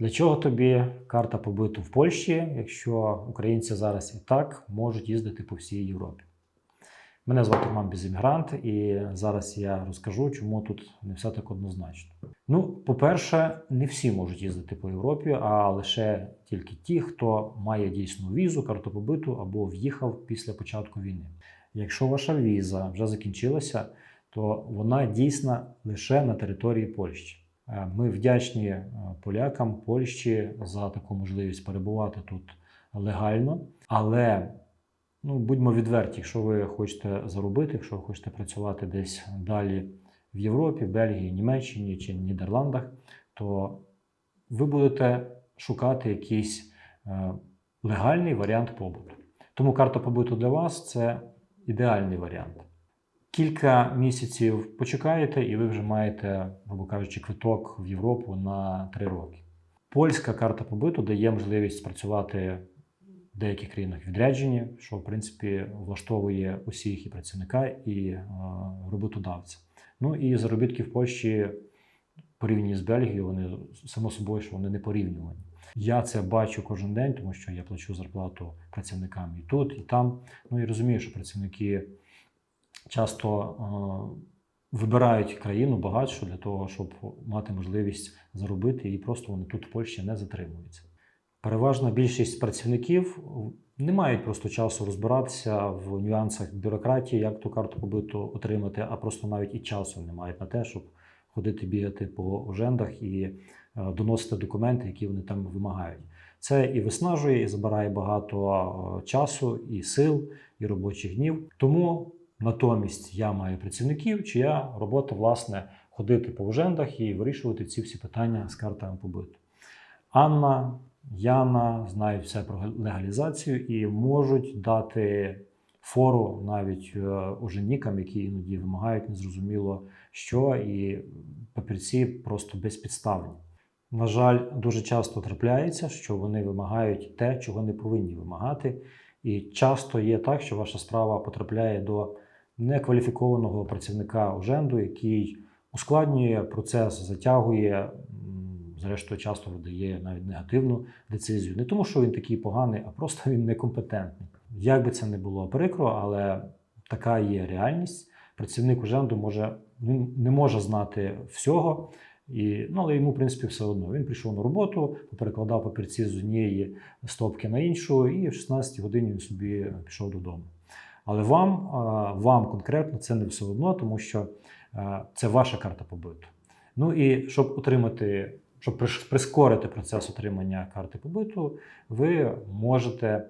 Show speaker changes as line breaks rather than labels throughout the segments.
Для чого тобі карта побиту в Польщі, якщо українці зараз і так можуть їздити по всій Європі? Мене звати Роман Безіммігрант, і зараз я розкажу, чому тут не все так однозначно. Ну, по-перше, не всі можуть їздити по Європі, а лише тільки ті, хто має дійсну візу, карту побиту або в'їхав після початку війни. Якщо ваша віза вже закінчилася, то вона дійсна лише на території Польщі. Е, Ми вдячні е, полякам Польщі за таку можливість перебувати тут легально, але ну, будьмо відверті, якщо ви хочете заробити, якщо ви хочете працювати десь далі в Європі, Бельгії, Німеччині чи Нідерландах, то ви будете шукати якийсь е, легальний варіант побуту. Тому карта побуту для вас це ідеальний варіант. Кілька місяців почекаєте, і ви вже маєте, грубо кажучи, квиток в Європу на три роки. Польська карта побиту дає можливість працювати в деяких країнах відряджені, що в принципі влаштовує усіх і працівника, і е, роботодавця. Ну і заробітки в Польщі порівняні з Бельгією, вони само собою, що вони не порівнювані. Я це бачу кожен день, тому що я плачу зарплату працівникам і тут, і там. Ну і розумію, що працівники часто е, вибирають країну багатшу для того, щоб мати можливість заробити, і просто вони тут в Польщі не затримуються. Переважна більшість працівників не мають просто часу розбиратися в нюансах бюрократії, як ту карту побиту отримати, а просто навіть і часу не мають на те, щоб ходити бігати по ожендах і е, доносити документи, які вони там вимагають. Це і виснажує, і забирає багато е, часу, і сил, і робочих днів. Тому натомість я маю працівників, чия робота, власне, ходити по ожендах і вирішувати ці всі питання з картами побиту. Анна, Яна знають все про легалізацію і можуть дати фору навіть е, оженікам, які іноді вимагають незрозуміло що, і папірці просто безпідставні. На жаль, дуже часто трапляється, що вони вимагають те, чого не повинні вимагати. І часто є так, що ваша справа потрапляє до некваліфікованого працівника оженду, який ускладнює процес, затягує, зрештою, часто видає навіть негативну децизію. Не тому, що він такий поганий, а просто він некомпетентний. Як би це не було прикро, але така є реальність. Працівник оженду може він не може знати всього. І, ну, але йому, в принципі, все одно. Він прийшов на роботу, перекладав папірці з однієї стопки на іншу, і в 16 годині він собі пішов додому. Але вам, вам конкретно це не все одно, тому що це ваша карта побиту. Ну і щоб отримати, щоб прискорити процес отримання карти побиту, ви можете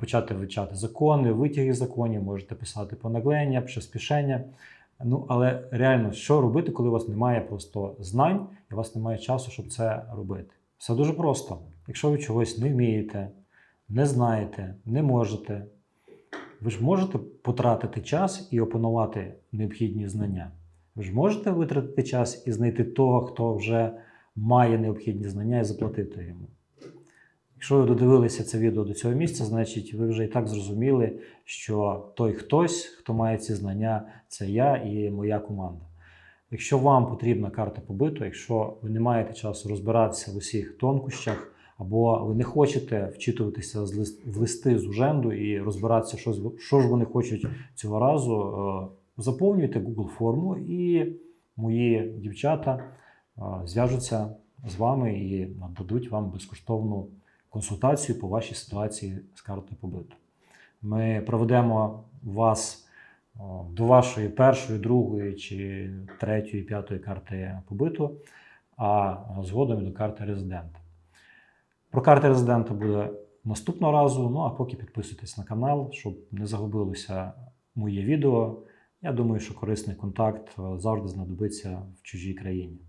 почати вивчати закони, витяги законів, можете писати понаглення, приспішення. Ну, але реально, що робити, коли у вас немає просто знань і у вас немає часу, щоб це робити? Все дуже просто. Якщо ви чогось не вмієте, не знаєте, не можете, ви ж можете потратити час і опанувати необхідні знання. Ви ж можете витратити час і знайти того, хто вже має необхідні знання і заплатити йому. Якщо ви додивилися це відео до цього місця, значить ви вже і так зрозуміли, що той хтось, хто має ці знання, це я і моя команда. Якщо вам потрібна карта побиту, якщо ви не маєте часу розбиратися в усіх тонкощах, або ви не хочете вчитуватися в листи з уженду і розбиратися, що, що ж вони хочуть цього разу, е, заповнюйте Google форму, і мої дівчата е, зв'яжуться з вами і нададуть вам безкоштовну консультацію по вашій ситуації з картою побиту. Ми проведемо вас до вашої першої, другої чи третьої, п'ятої карти побиту, а згодом до карти резидента. Про карти резидента буде наступного разу. Ну а поки підписуйтесь на канал, щоб не загубилося моє відео. Я думаю, що корисний контакт е, завжди знадобиться в чужій країні.